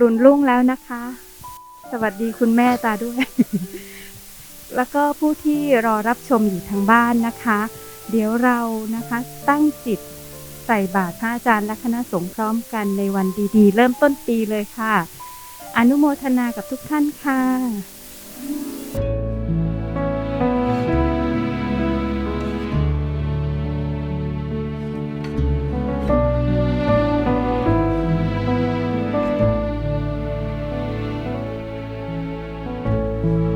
รุณรุ่งแล้วนะคะ สวัสดีคุณแม่ตาด้วย แล้วก็ผู้ที่รอรับชมอยู่ทางบ้านนะคะ เดี๋ยวเรานะคะตั้งจิตใส่บาตรพระอาจารย์และคณะสงฆ์พร้อมกันในวันดีๆ เริ่มต้นปีเลยค่ะ อนุโมทนากับทุกท่านค่ะ วัน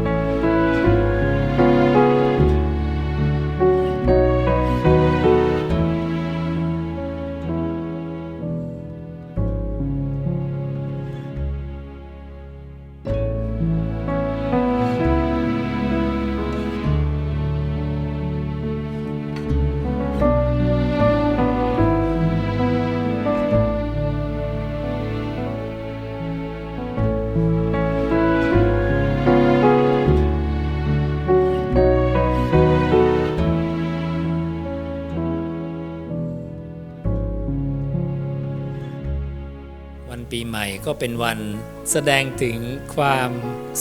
ก็เป็นวันแสดงถึงความ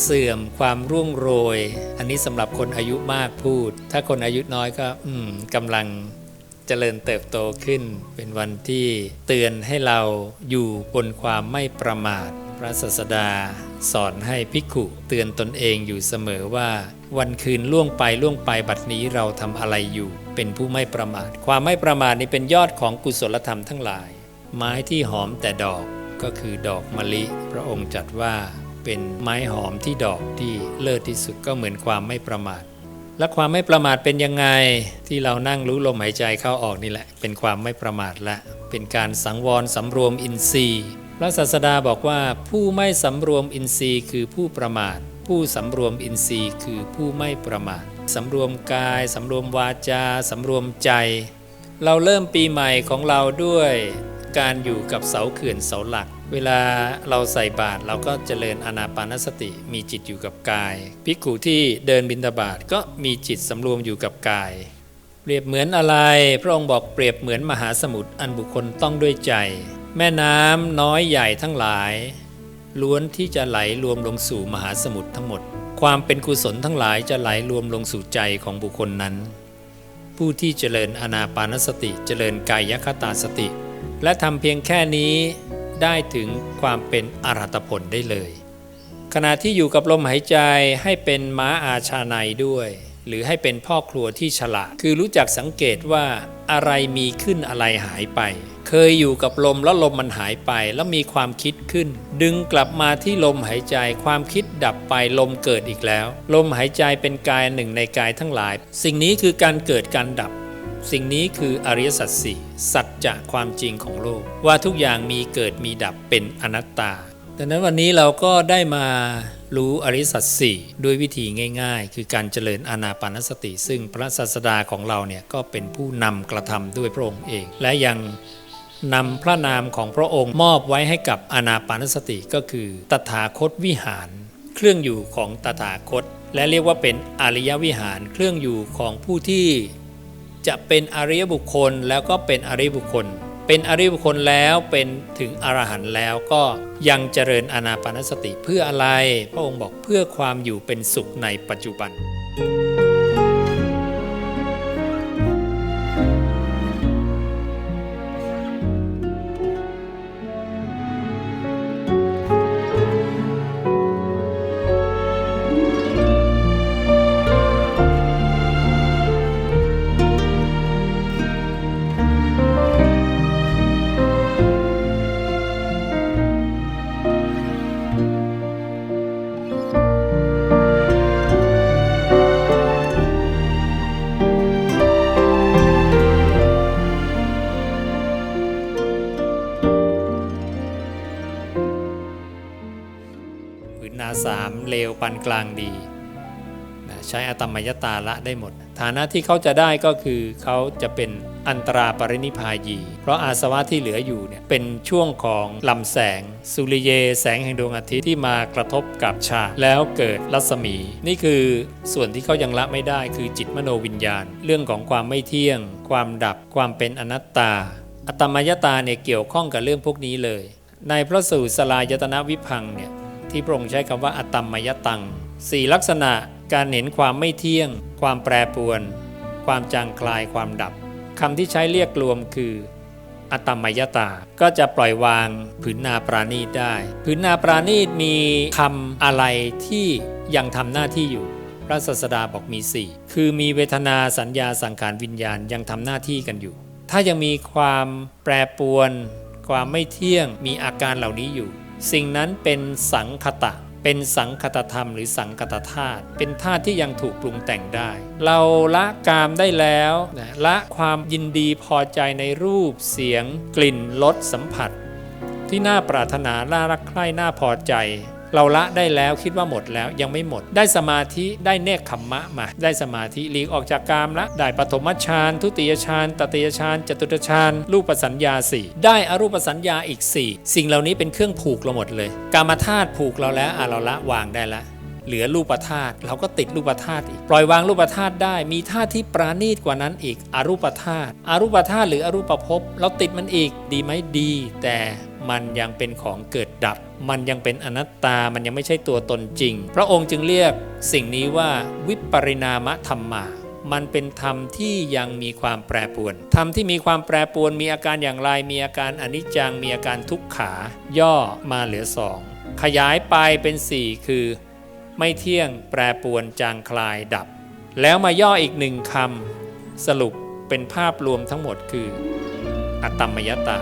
เสื่อมความร่วงโรย อันนี้สำหรับคนอายุมากพูด ถ้าคนอายุน้อยก็กำลังเจริญเติบโตขึ้น เป็นวันที่เตือนให้เราอยู่บนความไม่ประมาท พระศาสดา สอนให้ภิกขุเตือนตนเองอยู่เสมอว่า วันคืนล่วงไปล่วงไปบัดนี้เราทำอะไรอยู่ เป็นผู้ไม่ประมาท ความไม่ประมาทนี้เป็นยอดของกุศลธรรมทั้งหลาย ไม้ที่หอมแต่ดอก ก็คือดอกมะลิ พระองค์จัดว่าเป็นไม้หอมที่ดอกที่เลิศที่สุดก็เหมือนความไม่ประมาท และความไม่ประมาทเป็นยังไงที่เรานั่งรู้ลมหายใจเข้าออกนี่แหละ เป็นความไม่ประมาทละ เป็นการสังวรสำรวมอินทรีย์พระศาสดาบอกว่าผู้ไม่สำรวมอินทรีย์คือผู้ประมาท ผู้สำรวมอินทรีย์คือผู้ไม่ประมาทสำรวมกายสำรวมวาจาสำรวมใจ เราเริ่มปีใหม่ของเราด้วย การอยู่กับเสาเขื่อนเสาหลัก เวลาเราใส่บาตรเราก็เจริญอนาปานสติ มีจิตอยู่กับกายภิกขุที่เดินบิณฑบาตก็มีจิตสำรวมอยู่กับกาย เปรียบเหมือนอะไร พระองค์บอกเปรียบเหมือนมหาสมุทรอันบุคคลต้องด้วยใจ แม่น้ำน้อยใหญ่ทั้งหลาย ล้วนที่จะไหลรวมลงสู่มหาสมุทรทั้งหมด ความเป็นกุศลทั้งหลายจะไหลรวมลงสู่ใจของบุคคลนั้น ผู้ที่เจริญอนาปานสติเจริญกายคตาสติ และทำเพียงแค่นี้ได้ถึงความเป็นอรหัตผลได้เลย ขณะที่อยู่กับลมหายใจให้เป็นม้าอาชาในด้วย หรือให้เป็นพ่อครัวที่ฉลาด คือรู้จักสังเกตว่าอะไรมีขึ้นอะไรหายไป เคยอยู่กับลมแล้วลมมันหายไปแล้วมีความคิดขึ้น ดึงกลับมาที่ลมหายใจความคิดดับไปลมเกิดอีกแล้ว ลมหายใจเป็นกายหนึ่งในกายทั้งหลาย สิ่งนี้คือการเกิดการดับ สิ่งนี้คืออริยสัจสี่สัจจะความจริงของโลก ว่าทุกอย่างมีเกิดมีดับเป็นอนัตตาดังนั้นวันนี้เราก็ได้มารู้อริยสัจสี่ด้วยวิธีง่าย ๆ คือการเจริญอานาปานสติ ซึ่งพระศาสดาของเราเนี่ยก็เป็นผู้นำกระทำด้วยพระองค์เอง และยังนำพระนามของพระองค์มอบไว้ให้กับอานาปานสติก็คือ ตถาคตวิหาร เครื่องอยู่ของตถาคต และเรียกว่าเป็นอริยวิหารเครื่องอยู่ของผู้ที่ จะเป็นอริยบุคคลแล้วก็เป็นอริยบุคคล เป็นอริยบุคคลแล้วเป็นถึงอรหันต์แล้วก็ยังเจริญอนาปานสติเพื่ออะไร พระองค์บอกเพื่อความอยู่เป็นสุขในปัจจุบัน นาสามเลวปานกลางดีนะใช้อตมยตาละได้หมด ฐานะที่เขาจะได้ก็คือเขาจะเป็นอันตราปรินิพายี เพราะอาสวะที่เหลืออยู่เนี่ยเป็นช่วงของลำแสง สุริเย แสงแห่งดวงอาทิตย์ที่มากระทบกับชาแล้วเกิดรัศมี นี่คือส่วนที่เขายังละไม่ได้คือจิตมโนวิญญาณ เรื่องของความไม่เที่ยง ความดับความเป็นอนัตตา อัตมยตาเนี่ยเกี่ยวข้องกับเรื่องพวกนี้เลย ในพระสูตรสลายตนะวิพังเนี่ย ที่พระองค์ใช้คำว่าอตัมมยตังสี่ลักษณะการเห็นความไม่เที่ยง ความแปรปรวน ความจางคลายความดับคำที่ใช้เรียกรวมคืออตัมมยตา ก็จะปล่อยวางผืนนาปราณีตได้ ผืนนาปราณีตมีคำอะไรที่ยังทำหน้าที่อยู่ พระศาสดาบอกมี 4 คือมีเวทนาสัญญาสังขารวิญญาณยังทำหน้าที่กันอยู่ ถ้ายังมีความแปรปรวน ความไม่เที่ยงมีอาการเหล่านี้อยู่ สิ่งนั้นเป็นสังคตะ เป็นสังคตธรรมหรือสังคตธาตุ เป็นธาตุที่ยังถูกปรุงแต่งได้ เราละกามได้แล้วนะละความยินดีพอใจในรูปเสียง กลิ่นรสสัมผัส ที่น่าปรารถนาน่ารักใคร่น่าพอใจ เราละได้แล้วคิดว่าหมดแล้วยังไม่หมด ได้สมาธิได้เนคขมมะมา ได้สมาธิหลีกออกจากกามละได้ปฐมฌานทุติยฌานตติยฌานจตุตฌานรูปสัญญาสี่ได้อรูปสัญญาอีก 4 สิ่งเหล่านี้เป็นเครื่องผูกเราหมดเลย กามธาตุผูกเราแล้วอะเราละวางได้ละเหลือรูปธาตุเราก็ติดรูปธาตุอีก ปล่อยวางรูปธาตุได้มีธาตุที่ปราณีตกว่านั้นอีกอรูปธาตุอรูปธาตุหรืออรูปภพเราติดมันอีกดีไหมดี แต่ มันยังเป็นของเกิดดับ มันยังเป็นอนัตตา มันยังไม่ใช่ตัวตนจริง พระองค์จึงเรียกสิ่งนี้ว่าวิปริณามธรรมามันเป็นธรรมที่ยังมีความแปรปรวน ธรรมที่มีความแปรปรวนมีอาการอย่างไร มีอาการอนิจจัง มีอาการทุกขา ย่อมาเหลือสอง ขยายไปเป็นสี่คือ ไม่เที่ยงแปรปรวนจางคลายดับ แล้วมาย่ออีกหนึ่งคำสรุปเป็นภาพรวมทั้งหมดคือ อตตมยตา